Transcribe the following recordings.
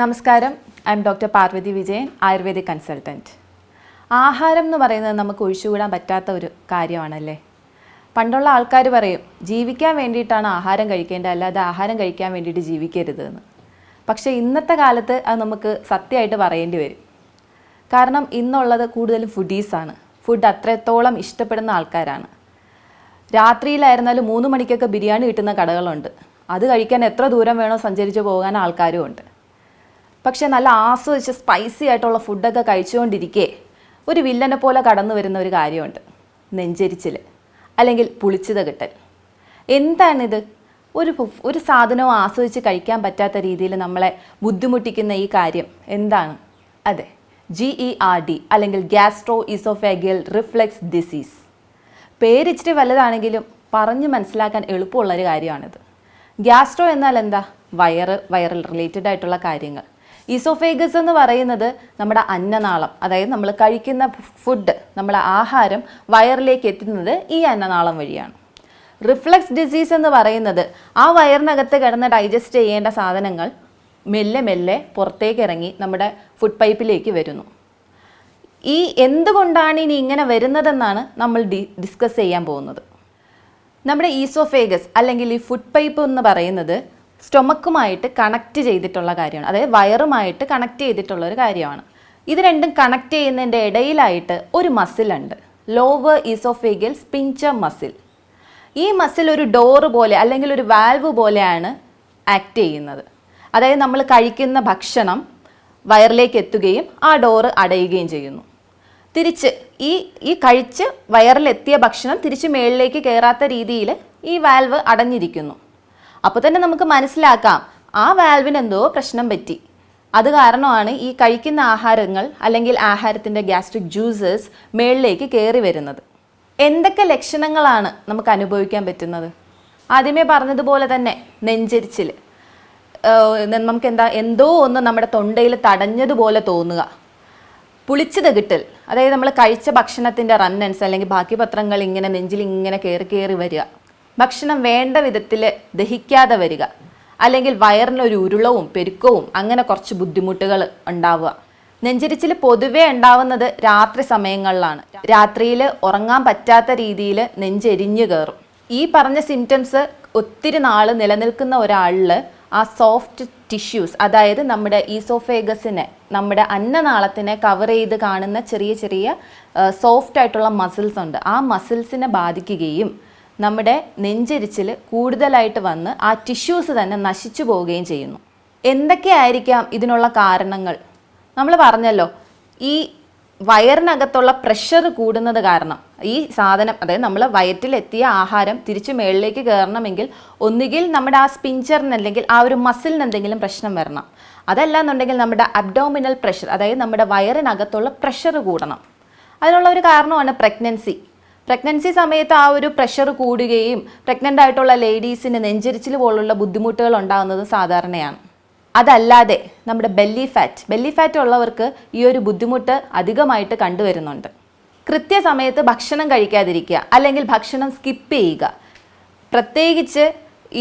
നമസ്കാരം. I am doctor Parvathy Vijayan ayurvedic consultant ആഹാരം എന്ന് പറയുന്നത് നമുക്ക് ഒഴിച്ചുകൂടാൻ പറ്റാത്ത ഒരു കാര്യമാണല്ലേ? പണ്ടുള്ള ആൾക്കാർ പറയും ജീവിക്കാൻ വേണ്ടിയിട്ടാണ് ആഹാരം കഴിക്കേണ്ടത് അല്ലാതെ ആഹാരം കഴിക്കാൻ വേണ്ടിയിട്ട് ജീവിക്കരുത് എന്ന്. പക്ഷേ ഇന്നത്തെ കാലത്ത് അത് നമുക്ക് സത്യമായിട്ട് പറയേണ്ടി വരും. കാരണം ഇന്നുള്ളത് കൂടുതലും ഫുഡീസാണ് ഫുഡ് അത്രത്തോളം ഇഷ്ടപ്പെടുന്ന ആൾക്കാരാണ്. രാത്രിയിലായിരുന്നാലും മൂന്ന് മണിക്കൊക്കെ ബിരിയാണി കിട്ടുന്ന കടകളുണ്ട്. അത് കഴിക്കാൻ എത്ര ദൂരം വേണോ സഞ്ചരിച്ച് പോകാൻ ആൾക്കാരും ഉണ്ട്. പക്ഷെ നല്ല ആസ്വദിച്ച് സ്പൈസി ആയിട്ടുള്ള ഫുഡൊക്കെ കഴിച്ചുകൊണ്ടിരിക്കെ. ഒരു വില്ലനെ പോലെ കടന്നു വരുന്ന ഒരു കാര്യമുണ്ട്. നെഞ്ചരിച്ചിൽ അല്ലെങ്കിൽ പുളിച്ചത് കിട്ടൽ. എന്താണിത്? ഒരു ഒരു സാധനവും ആസ്വദിച്ച് കഴിക്കാൻ പറ്റാത്ത രീതിയിൽ നമ്മളെ ബുദ്ധിമുട്ടിക്കുന്ന ഈ കാര്യം എന്താണ്? അതെ ജി ഇ ആർ ഡി അല്ലെങ്കിൽ ഗ്യാസ്ട്രോ ഇസോഫാഗിയൽ റിഫ്ലെക്സ് ഡിസീസ് പേരിച്ചിരി വലുതാണെങ്കിലും പറഞ്ഞ് മനസ്സിലാക്കാൻ എളുപ്പമുള്ളൊരു കാര്യമാണിത്. ഗ്യാസ്ട്രോ എന്നാൽ എന്താ? വയറ് വൈറൽ റിലേറ്റഡ് ആയിട്ടുള്ള കാര്യങ്ങൾ. ഈസോഫേഗസ് എന്ന് പറയുന്നത് നമ്മുടെ അന്നനാളം അതായത് നമ്മൾ കഴിക്കുന്ന ഫുഡ് നമ്മുടെ ആഹാരം വയറിലേക്ക് എത്തുന്നത് ഈ അന്നനാളം വഴിയാണ്. റിഫ്ലക്സ് ഡിസീസ് എന്ന് പറയുന്നത് ആ വയറിനകത്ത് കിടന്ന് ഡൈജസ്റ്റ് ചെയ്യേണ്ട സാധനങ്ങൾ മെല്ലെ മെല്ലെ പുറത്തേക്ക് ഇറങ്ങി നമ്മുടെ ഫുഡ് പൈപ്പിലേക്ക് വരുന്നു. ഈ എന്തുകൊണ്ടാണ് ഇനി ഇങ്ങനെ വരുന്നതെന്നാണ് നമ്മൾ ഡി ഡിസ്കസ് ചെയ്യാൻ പോകുന്നത്. നമ്മുടെ ഈസോഫേഗസ് അല്ലെങ്കിൽ ഈ ഫുഡ് പൈപ്പ് എന്ന് പറയുന്നത് സ്റ്റൊമക്കുമായിട്ട് കണക്ട് ചെയ്തിട്ടുള്ള കാര്യമാണ്. അതായത് വയറുമായിട്ട് കണക്ട് ചെയ്തിട്ടുള്ള ഒരു കാര്യമാണ്. ഇത് രണ്ടും കണക്ട് ചെയ്യുന്നതിന്റെ ഇടയിലായിട്ട് ഒരു മസിലുണ്ട് ലോവർ ഈസോഫേഗിയൽ സ്പിഞ്ചർ മസിൽ ഈ മസിൽ ഒരു ഡോറ് പോലെ അല്ലെങ്കിൽ ഒരു വാൽവ് പോലെയാണ് ആക്ട് ചെയ്യുന്നത്. അതായത് നമ്മൾ കഴിക്കുന്ന ഭക്ഷണം വയറിലേക്ക് എത്തുകയും ആ ഡോറ് അടയുകയും ചെയ്യുന്നു. തിരിച്ച് ഈ ഈ കഴിച്ച് വയറിലെത്തിയ ഭക്ഷണം തിരിച്ച് മേളിലേക്ക് കയറാത്ത രീതിയിൽ ഈ വാൽവ് അടഞ്ഞിരിക്കുന്നു. അപ്പോൾ തന്നെ നമുക്ക് മനസ്സിലാക്കാം ആ വാൽവിന് എന്തോ പ്രശ്നം പറ്റി. അത് കാരണമാണ് ഈ കഴിക്കുന്ന ആഹാരങ്ങൾ അല്ലെങ്കിൽ ആഹാരത്തിന്റെ ഗ്യാസ്ട്രിക് ജ്യൂസസ് മേളിലേക്ക് കയറി വരുന്നത്. എന്തൊക്കെ ലക്ഷണങ്ങളാണ് നമുക്ക് അനുഭവിക്കാൻ പറ്റുന്നത്? ആദ്യമേ പറഞ്ഞതുപോലെ തന്നെ നെഞ്ചരിച്ചിൽ നമുക്ക് എന്താ എന്തോ ഒന്ന് നമ്മുടെ തൊണ്ടയിൽ തടഞ്ഞതുപോലെ തോന്നുക. പുളിച്ചത് കിട്ടൽ. അതായത് നമ്മൾ കഴിച്ച ഭക്ഷണത്തിന്റെ റണ്ണൻസ് അല്ലെങ്കിൽ ബാക്കി പത്രങ്ങൾ ഇങ്ങനെ നെഞ്ചിൽ ഇങ്ങനെ കയറി കയറി വരിക. ഭക്ഷണം വേണ്ട വിധത്തിൽ ദഹിക്കാതെ വരിക. അല്ലെങ്കിൽ വയറിനൊരു ഉരുളവും പെരുക്കവും അങ്ങനെ കുറച്ച് ബുദ്ധിമുട്ടുകൾ ഉണ്ടാവുക. നെഞ്ചരിച്ചിൽ പൊതുവേ ഉണ്ടാവുന്നത് രാത്രി സമയങ്ങളിലാണ്. രാത്രിയിൽ ഉറങ്ങാൻ പറ്റാത്ത രീതിയിൽ നെഞ്ചെരിഞ്ഞു കയറും. ഈ പറഞ്ഞ സിംറ്റംസ് ഒത്തിരി നാൾ നിലനിൽക്കുന്ന ഒരാളിൽ ആ സോഫ്റ്റ് ടിഷ്യൂസ് അതായത് നമ്മുടെ ഈസോഫേഗസിനെ നമ്മുടെ അന്നനാളത്തിനെ കവർ ചെയ്ത് കാണുന്ന ചെറിയ ചെറിയ സോഫ്റ്റ് ആയിട്ടുള്ള മസിൽസ് ഉണ്ട്. ആ മസിൽസിനെ ബാധിക്കുകയും നമ്മുടെ നെഞ്ചരിച്ചിൽ കൂടുതലായിട്ട് വന്ന് ആ ടിഷ്യൂസ് തന്നെ നശിച്ചു പോവുകയും ചെയ്യുന്നു. എന്തൊക്കെയായിരിക്കാം ഇതിനുള്ള കാരണങ്ങൾ? നമ്മൾ പറഞ്ഞല്ലോ ഈ വയറിനകത്തുള്ള പ്രഷർ കൂടുന്നത് കാരണം ഈ സാധനം അതായത് നമ്മൾ വയറ്റിലെത്തിയ ആഹാരം തിരിച്ചു മേളിലേക്ക് കയറണമെങ്കിൽ ഒന്നുകിൽ നമ്മുടെ ആ സ്പിഞ്ചറിന് അല്ലെങ്കിൽ ആ ഒരു മസിലിന് എന്തെങ്കിലും പ്രശ്നം വരണം. അതല്ല എന്നുണ്ടെങ്കിൽ നമ്മുടെ അബ്ഡോമിനൽ പ്രഷർ അതായത് നമ്മുടെ വയറിനകത്തുള്ള പ്രഷർ കൂടണം. അതിനുള്ള ഒരു കാരണമാണ് പ്രഗ്നൻസി പ്രഗ്നൻസി സമയത്ത് ആ ഒരു പ്രഷർ കൂടുകയും പ്രഗ്നന്റ് ആയിട്ടുള്ള ലേഡീസിന് നെഞ്ചരിച്ചിൽ പോലുള്ള ബുദ്ധിമുട്ടുകൾ ഉണ്ടാകുന്നത് സാധാരണയാണ്. അതല്ലാതെ നമ്മുടെ ബെല്ലി ഫാറ്റ് ബെല്ലി ഫാറ്റ് ഉള്ളവർക്ക് ഈ ഒരു ബുദ്ധിമുട്ട് അധികമായിട്ട് കണ്ടുവരുന്നുണ്ട്. കൃത്യസമയത്ത് ഭക്ഷണം കഴിക്കാതിരിക്കുക അല്ലെങ്കിൽ ഭക്ഷണം സ്കിപ്പ് ചെയ്യുക. പ്രത്യേകിച്ച്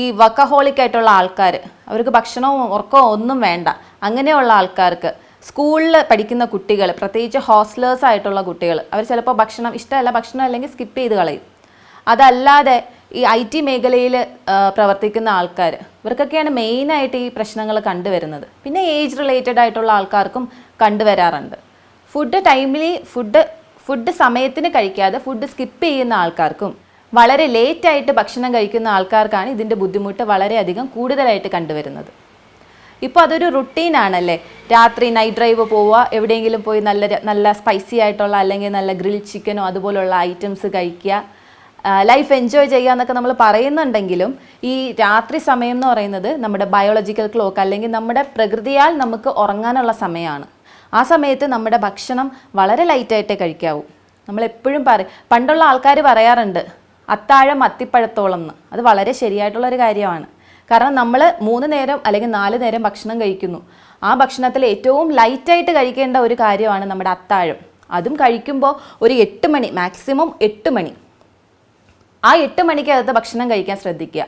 ഈ വക്കഹോളിക് ആയിട്ടുള്ള ആൾക്കാർ അവർക്ക് ഭക്ഷണവും ഉറക്കവും ഒന്നും വേണ്ട. അങ്ങനെയുള്ള ആൾക്കാർക്ക് സ്കൂളിൽ പഠിക്കുന്ന കുട്ടികൾ പ്രത്യേകിച്ച് ഹോസ്റ്റലേഴ്സ് ആയിട്ടുള്ള കുട്ടികൾ അവർ ചിലപ്പോൾ ഭക്ഷണം ഇഷ്ടമല്ല ഭക്ഷണം അല്ലെങ്കിൽ സ്കിപ്പ് ചെയ്ത് കളയും. അതല്ലാതെ ഈ ഐ ടി മേഖലയിൽ പ്രവർത്തിക്കുന്ന ആൾക്കാർ ഇവർക്കൊക്കെയാണ് മെയിനായിട്ട് ഈ പ്രശ്നങ്ങൾ കണ്ടുവരുന്നത്. പിന്നെ ഏജ് റിലേറ്റഡ് ആയിട്ടുള്ള ആൾക്കാർക്കും കണ്ടുവരാറുണ്ട്. ഫുഡ് ടൈമിലി ഫുഡ് ഫുഡ് സമയത്തിന് കഴിക്കാതെ ഫുഡ് സ്കിപ്പ് ചെയ്യുന്ന ആൾക്കാർക്കും വളരെ ലേറ്റായിട്ട് ഭക്ഷണം കഴിക്കുന്ന ആൾക്കാർക്കാണ് ഇതിന്റെ ബുദ്ധിമുട്ട് വളരെയധികം കൂടുതലായിട്ട് കണ്ടുവരുന്നത്. ഇപ്പോൾ അതൊരു റുട്ടീനാണല്ലേ രാത്രി നൈറ്റ് ഡ്രൈവ് പോവുക എവിടെയെങ്കിലും പോയി നല്ല നല്ല സ്പൈസി ആയിട്ടുള്ള അല്ലെങ്കിൽ നല്ല ഗ്രിൽ ചിക്കനോ അതുപോലുള്ള ഐറ്റംസ് കഴിക്കുക. ലൈഫ് എൻജോയ് ചെയ്യുക എന്നൊക്കെ നമ്മൾ പറയുന്നുണ്ടെങ്കിലും ഈ രാത്രി സമയം എന്ന് പറയുന്നത് നമ്മുടെ ബയോളജിക്കൽ ക്ലോക്ക് അല്ലെങ്കിൽ നമ്മുടെ പ്രകൃതിയാൽ നമുക്ക് ഉറങ്ങാനുള്ള സമയമാണ്. ആ സമയത്ത് നമ്മുടെ ഭക്ഷണം വളരെ ലൈറ്റായിട്ടേ കഴിക്കാവൂ. നമ്മൾ എപ്പോഴും പറ പണ്ടുള്ള ആൾക്കാർ പറയാറുണ്ട് അത്താഴം അത്തിപ്പഴത്തോളം എന്ന്. അത് വളരെ ശരിയായിട്ടുള്ള ഒരു കാര്യമാണ്. കാരണം നമ്മൾ മൂന്ന് നേരം അല്ലെങ്കിൽ നാല് നേരം ഭക്ഷണം കഴിക്കുന്നു. ആ ഭക്ഷണത്തിൽ ഏറ്റവും ലൈറ്റായിട്ട് കഴിക്കേണ്ട ഒരു കാര്യമാണ് നമ്മുടെ അത്താഴം. അതും കഴിക്കുമ്പോൾ ഒരു എട്ട് മണി മാക്സിമം എട്ട് മണി. ആ എട്ട് മണിക്കകത്ത് ഭക്ഷണം കഴിക്കാൻ ശ്രദ്ധിക്കുക.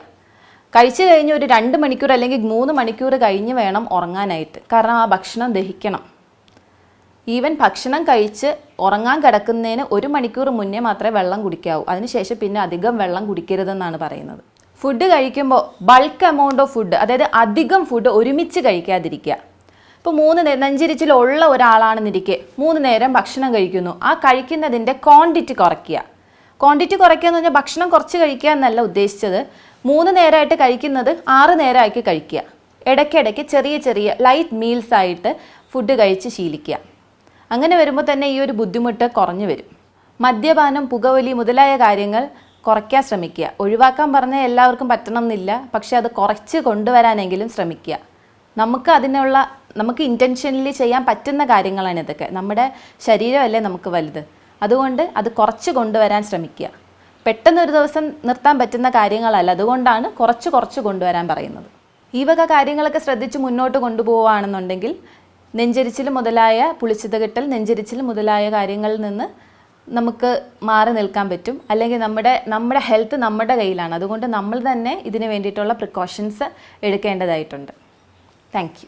കഴിച്ചു കഴിഞ്ഞ് ഒരു രണ്ട് മണിക്കൂർ അല്ലെങ്കിൽ മൂന്ന് മണിക്കൂർ കഴിഞ്ഞ് വേണം ഉറങ്ങാനായിട്ട്. കാരണം ആ ഭക്ഷണം ദഹിക്കണം. ഈവൻ ഭക്ഷണം കഴിച്ച് ഉറങ്ങാൻ കിടക്കുന്നതിന് ഒരു മണിക്കൂർ മുന്നേ മാത്രമേ വെള്ളം കുടിക്കാവൂ. അതിനുശേഷം പിന്നെ അധികം വെള്ളം കുടിക്കരുതെന്നാണ് പറയുന്നത്. ഫുഡ് കഴിക്കുമ്പോൾ ബൾക്ക് എമൗണ്ട് ഓഫ് ഫുഡ് അതായത് അധികം ഫുഡ് ഒരുമിച്ച് കഴിക്കാതിരിക്കുക. ഇപ്പോൾ മൂന്ന് നേരം നെഞ്ചിരിച്ചിലുള്ള ഒരാളാണെന്നിരിക്കെ മൂന്ന് നേരം ഭക്ഷണം കഴിക്കുന്നു. ആ കഴിക്കുന്നതിന്റെ ക്വാണ്ടിറ്റി കുറയ്ക്കുക. ക്വാണ്ടിറ്റി കുറയ്ക്കുക എന്ന് പറഞ്ഞാൽ ഭക്ഷണം കുറച്ച് കഴിക്കുക എന്നല്ല ഉദ്ദേശിച്ചത്. മൂന്ന് നേരമായിട്ട് കഴിക്കുന്നത് ആറ് നേരമാക്കി കഴിക്കുക. ഇടയ്ക്കിടയ്ക്ക് ചെറിയ ചെറിയ ലൈറ്റ് മീൽസ് ആയിട്ട് ഫുഡ് കഴിച്ച് ശീലിക്കുക. അങ്ങനെ വരുമ്പോൾ തന്നെ ഈ ഒരു ബുദ്ധിമുട്ട് കുറഞ്ഞു വരും. മദ്യപാനം പുകവലി മുതലായ കാര്യങ്ങൾ കുറയ്ക്കാൻ ശ്രമിക്കുക. ഒഴിവാക്കാൻ പറഞ്ഞാൽ എല്ലാവർക്കും പറ്റണം എന്നില്ല പക്ഷെ അത് കുറച്ച് കൊണ്ടുവരാനെങ്കിലും ശ്രമിക്കുക. നമുക്ക് അതിനുള്ള നമുക്ക് ഇന്റൻഷനലി ചെയ്യാൻ പറ്റുന്ന കാര്യങ്ങളാണ് ഇതൊക്കെ. നമ്മുടെ ശരീരമല്ലേ നമുക്ക് വലുത്. അതുകൊണ്ട് അത് കുറച്ച് കൊണ്ടുവരാൻ ശ്രമിക്കുക. പെട്ടെന്നൊരു ദിവസം നിർത്താൻ പറ്റുന്ന കാര്യങ്ങളല്ല. അതുകൊണ്ടാണ് കുറച്ച് കുറച്ച് കൊണ്ടുവരാൻ പറയുന്നത്. ഈ വക കാര്യങ്ങളൊക്കെ ശ്രദ്ധിച്ച് മുന്നോട്ട് കൊണ്ടുപോവുകയാണെന്നുണ്ടെങ്കിൽ നെഞ്ചരിച്ചിൽ മുതലായ പുളിച്ചത് കെട്ടൽ നെഞ്ചരിച്ചിൽ മുതലായ കാര്യങ്ങളിൽ നിന്ന് നമുക്ക് മാറി നിൽക്കാൻ പറ്റും. അല്ലെങ്കിൽ നമ്മുടെ നമ്മുടെ ഹെൽത്ത് നമ്മുടെ കയ്യിലാണ്. അതുകൊണ്ട് നമ്മൾ തന്നെ ഇതിന് വേണ്ടിയിട്ടുള്ള പ്രിക്കോഷൻസ് എടുക്കേണ്ടതായിട്ടുണ്ട്. താങ്ക്